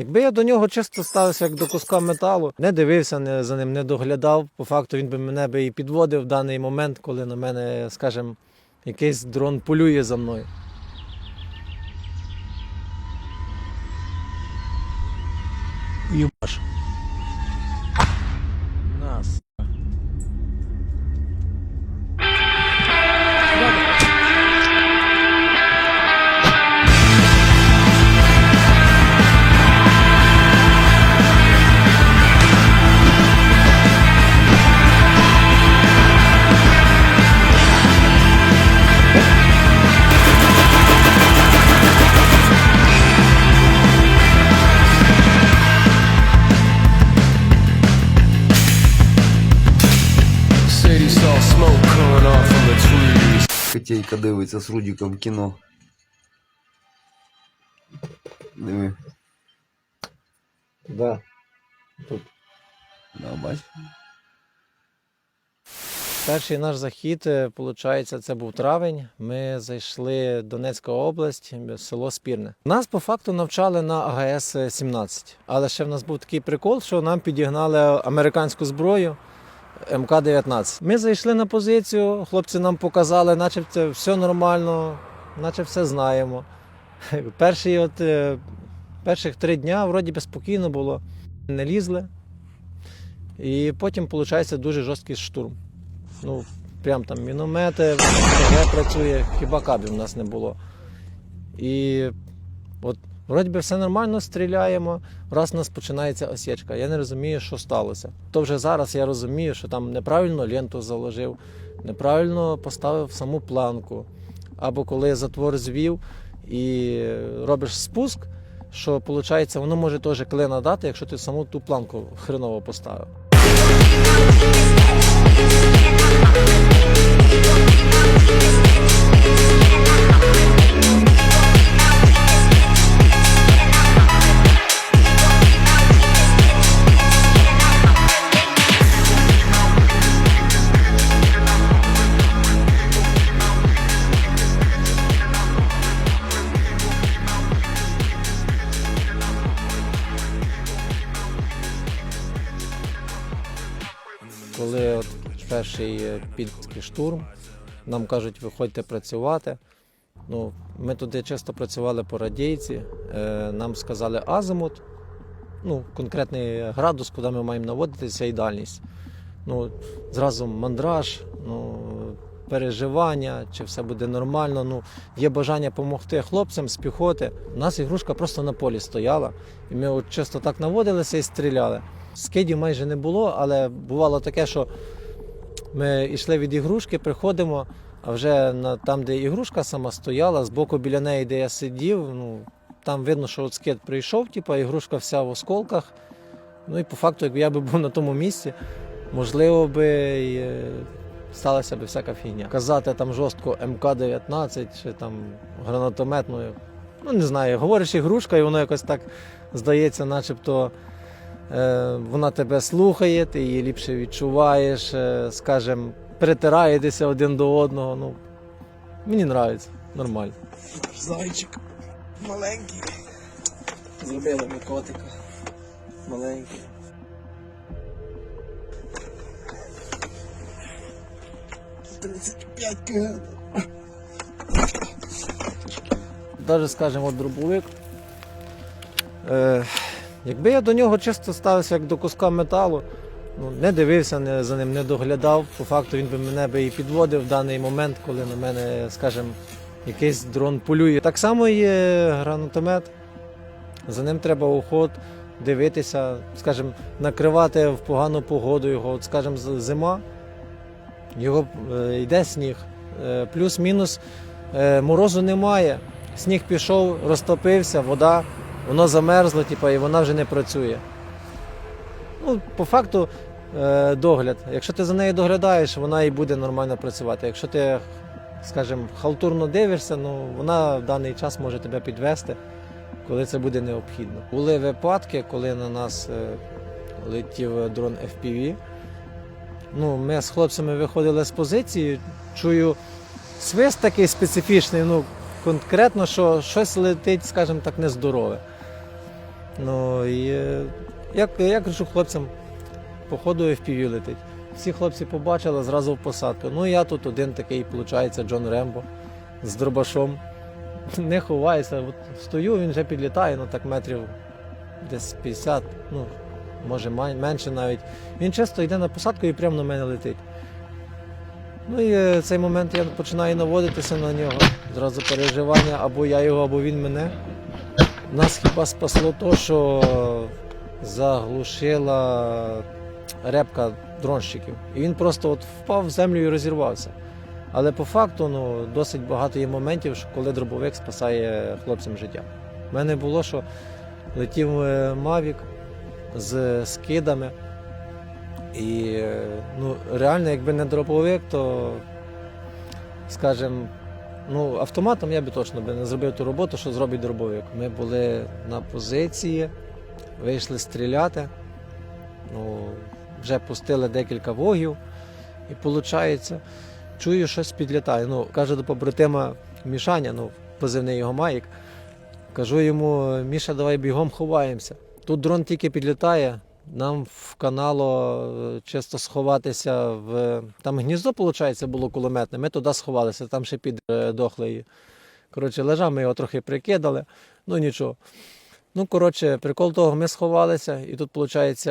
Якби я до нього чисто ставився як до куска металу, не дивився не, за ним, не доглядав. По факту він би мене би і підводив в даний момент, коли на мене, скажімо, якийсь дрон полює за мною. Ебаш. Trees. Дивиться з Рудіком кіно. Диви. Да. Да, бач. Перший наш захід, виходить, це був травень. Ми зайшли в Донецька область, село Спірне. Нас по факту навчали на АГС-17. Але ще в нас був такий прикол, що нам підігнали американську зброю МК-19. Ми зайшли на позицію, хлопці нам показали, наче це все нормально, наче все знаємо. Перші от, е, перших три дня вроді би спокійно було, не лізли. І потім, виходить, дуже жорсткий штурм. Ну, прям там міномети, ТГ працює, хіба кабів у нас не було. І от вроді би все нормально, стріляємо, раз у нас починається осічка. Я не розумію, що сталося. То вже зараз я розумію, що там неправильно ленту заложив, неправильно поставив саму планку. Або коли затвор звів і робиш спуск, що виходить, воно може теж клина дати, якщо ти саму ту планку хреново поставив. Коли от перший е, підський штурм, нам кажуть, виходьте працювати. Ну, ми туди часто працювали по радійці, е, нам сказали азимут, ну, конкретний градус, куди ми маємо наводитися і дальність. Ну, зразу мандраж, ну, переживання, чи все буде нормально. Ну, є бажання допомогти хлопцям з піхоти. У нас ігрушка просто на полі стояла, і ми от часто так наводилися і стріляли. Скидів майже не було, але бувало таке, що ми йшли від ігрушки, приходимо, а вже на, там, де ігрушка сама стояла, збоку біля неї, де я сидів, ну, там видно, що от скид прийшов, типу, ігрушка вся в осколках. Ну і по факту, якби я би був на тому місці, можливо би е, сталася би всяка фігня. Казати там жорстко МК-19 чи там гранатометною. Ну, не знаю, говориш ігрушка, і воно якось так здається, начебто е, вона тебе слухає, ти її ліпше відчуваєш, е, скажем, притираєтеся один до одного. Ну, мені подобається, нормально. Зайчик. Маленький. Зробили ми котика. Маленький. Даже, скажімо, дробовик. Е, якби я до нього чисто ставився як до куска металу, ну, не дивився не, за ним, не доглядав, по факту він би мене би і підводив в даний момент, коли на мене, скажімо, якийсь дрон полює. Так само є гранатомет. За ним треба уход, дивитися, скажімо, накривати в погану погоду його. От, скажімо, зима, його е, йде сніг. Е, плюс-мінус е, морозу немає. Сніг пішов, розтопився, вода, воно замерзло, типу, і вона вже не працює. Ну, по факту, догляд. Якщо ти за нею доглядаєш, вона і буде нормально працювати. Якщо ти, скажімо, халтурно дивишся, ну вона в даний час може тебе підвести, коли це буде необхідно. Були випадки, коли на нас летів дрон FPV. Ну, ми з хлопцями виходили з позиції, чую свист такий специфічний, ну, конкретно, що щось летить, скажімо так, нездорове. Ну і е, як я кажу хлопцям, по ходу FPV летить. Всі хлопці побачили зразу в посадку. Ну я тут один такий, виходить, Джон Рембо з дробашом. Не ховаюся. От стою, він вже підлітає, ну так метрів десь 50, ну може менше навіть. Він часто йде на посадку і прямо на мене летить. Ну і е, цей момент я починаю наводитися на нього. Зразу переживання, або я його, або він мене. Нас хіба спасло то, що заглушила репка дронщиків. І він просто от впав в землю і розірвався. Але по факту ну, досить багато є моментів, що коли дробовик спасає хлопцям життя. У мене було, що летів е, Мавік з скидами. І ну, реально, якби не дробовик, то, скажімо, ну, автоматом я би точно би не зробив ту роботу, що зробить дробовик. Ми були на позиції, вийшли стріляти, ну, вже пустили декілька вогів, і виходить, чую, щось підлітає. Ну, каже до побратима Мішаня, ну, позивний його Майк. Кажу йому, Міша, давай бігом ховаємося. Тут дрон тільки підлітає, нам в канало е, чисто сховатися в. Там гніздо, виходить, було кулеметне. Ми туди сховалися, там ще під е, дохлий. Коротше, лежав, ми його трохи прикидали, ну нічого. Ну, коротше, прикол того, ми сховалися, і тут, виходить,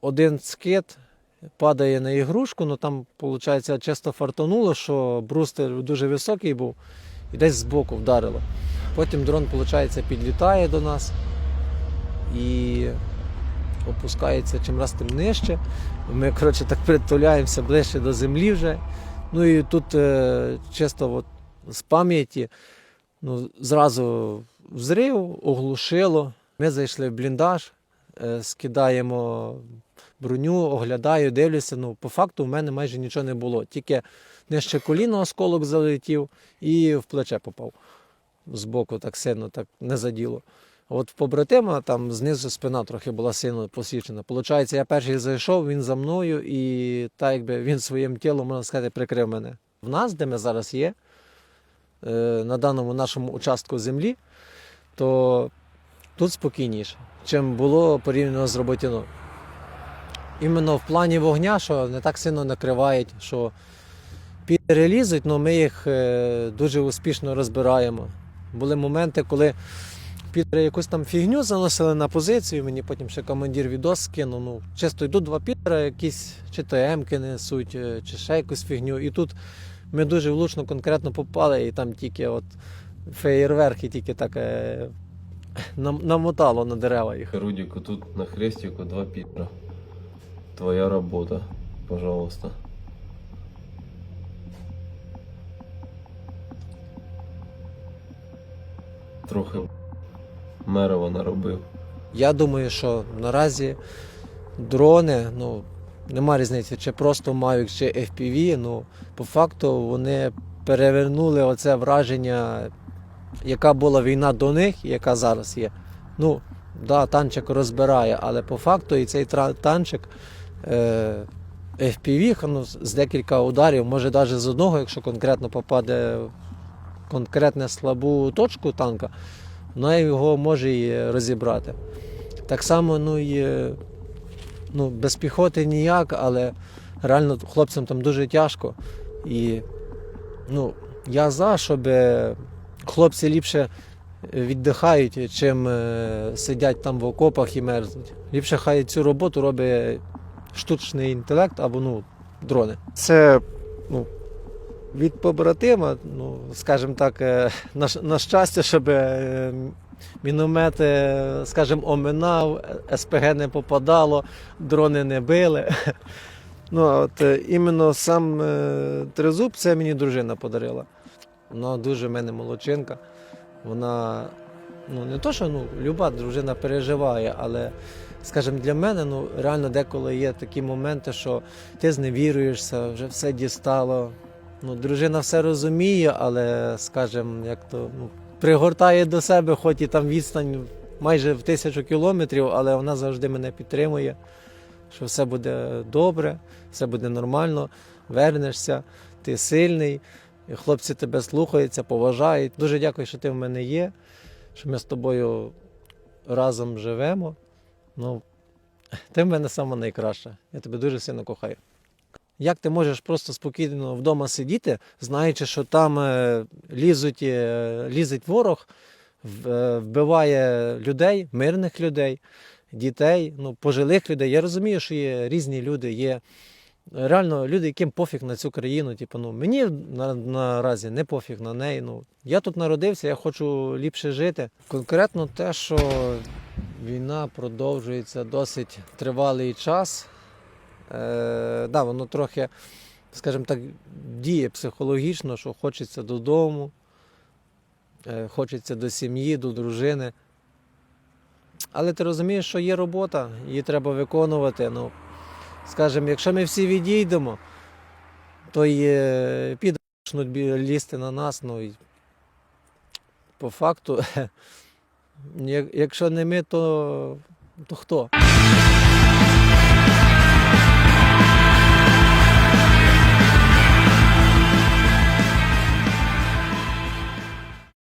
один скид падає на ігрушку, ну там, виходить, чисто фартануло, що брустер дуже високий був і десь збоку вдарило. Потім дрон, виходить, підлітає до нас і опускається чим раз тим нижче. Ми, коротше, так притуляємося ближче до землі вже. Ну і тут е, чисто от, з пам'яті ну, зразу взрив, оглушило. Ми зайшли в бліндаж, е, скидаємо броню, оглядаю, дивлюся. Ну, по факту в мене майже нічого не було. Тільки нижче коліно осколок залетів і в плече попав. Збоку так сильно так не заділо. От побратима там знизу спина трохи була сильно посічена. Получається, я перший зайшов, він за мною, і так якби він своїм тілом, можна сказати, прикрив мене. В нас, де ми зараз є, е, на даному нашому участку землі, то тут спокійніше, чим було порівняно з Роботіно. Іменно в плані вогня, що не так сильно накривають, що підери лізуть, але ми їх е, дуже успішно розбираємо. Були моменти, коли підери якусь там фігню заносили на позицію, мені потім ще командир відос скинув. Ну, чисто йдуть два підера, якісь чи ТМки несуть, е, чи ще якусь фігню. І тут ми дуже влучно конкретно попали, і там тільки от феєрверки тільки так е, нам- намотало на дерева їх. Рудику, тут на хрестику два Питера. Твоя работа, пожалуйста. Трохи мерова наробив. Я думаю, що наразі дрони, ну, нема різниці, чи просто Mavic, чи FPV, ну, по факту вони перевернули оце враження, яка була війна до них яка зараз є. Ну, да, танчик розбирає, але по факту і цей танчик е, FPV ну, з- декілька ударів, може навіть з одного, якщо конкретно попаде в конкретну слабу точку танка, вона його може і розібрати. Так само, ну і ну, без піхоти ніяк, але реально хлопцям там дуже тяжко. І ну, я за, щоб хлопці ліпше віддихають, чим е, сидять там в окопах і мерзнуть. Ліпше хай цю роботу робить штучний інтелект або ну, дрони. Це ну, від побратима, ну, скажімо так, е, на, на щастя, щоб е, міномет, е, скажімо, оминав, СПГ не попадало, дрони не били. Ну, от е, іменно сам тризуб це мені дружина подарила. Вона дуже в мене молодчинка. Вона ну, не то, що ну, люба дружина переживає, але, скажімо, для мене ну, реально деколи є такі моменти, що ти зневіруєшся, вже все дістало. Ну, дружина все розуміє, але, скажімо, як то ну, пригортає до себе, хоч і там відстань майже в тисячу кілометрів, але вона завжди мене підтримує, що все буде добре, все буде нормально, вернешся, ти сильний, хлопці тебе слухаються, поважають. Дуже дякую, що ти в мене є, що ми з тобою разом живемо. Ну, ти в мене сама найкраща. Я тебе дуже сильно кохаю. Як ти можеш просто спокійно вдома сидіти, знаючи, що там е, лізуть, е, лізить ворог, е, вбиває людей, мирних людей, дітей, ну, пожилих людей. Я розумію, що є різні люди, є реально люди, яким пофіг на цю країну. Типу, ну, мені на, наразі не пофіг на неї. Ну, я тут народився, я хочу ліпше жити. Конкретно те, що війна продовжується досить тривалий час. Е, да, воно трохи, скажімо так, діє психологічно, що хочеться додому, е, хочеться до сім'ї, до дружини. Але ти розумієш, що є робота, її треба виконувати. Ну, скажімо, якщо ми всі відійдемо, то е, підуть лізти на нас. Ну, і по факту, якщо не ми, то, то хто?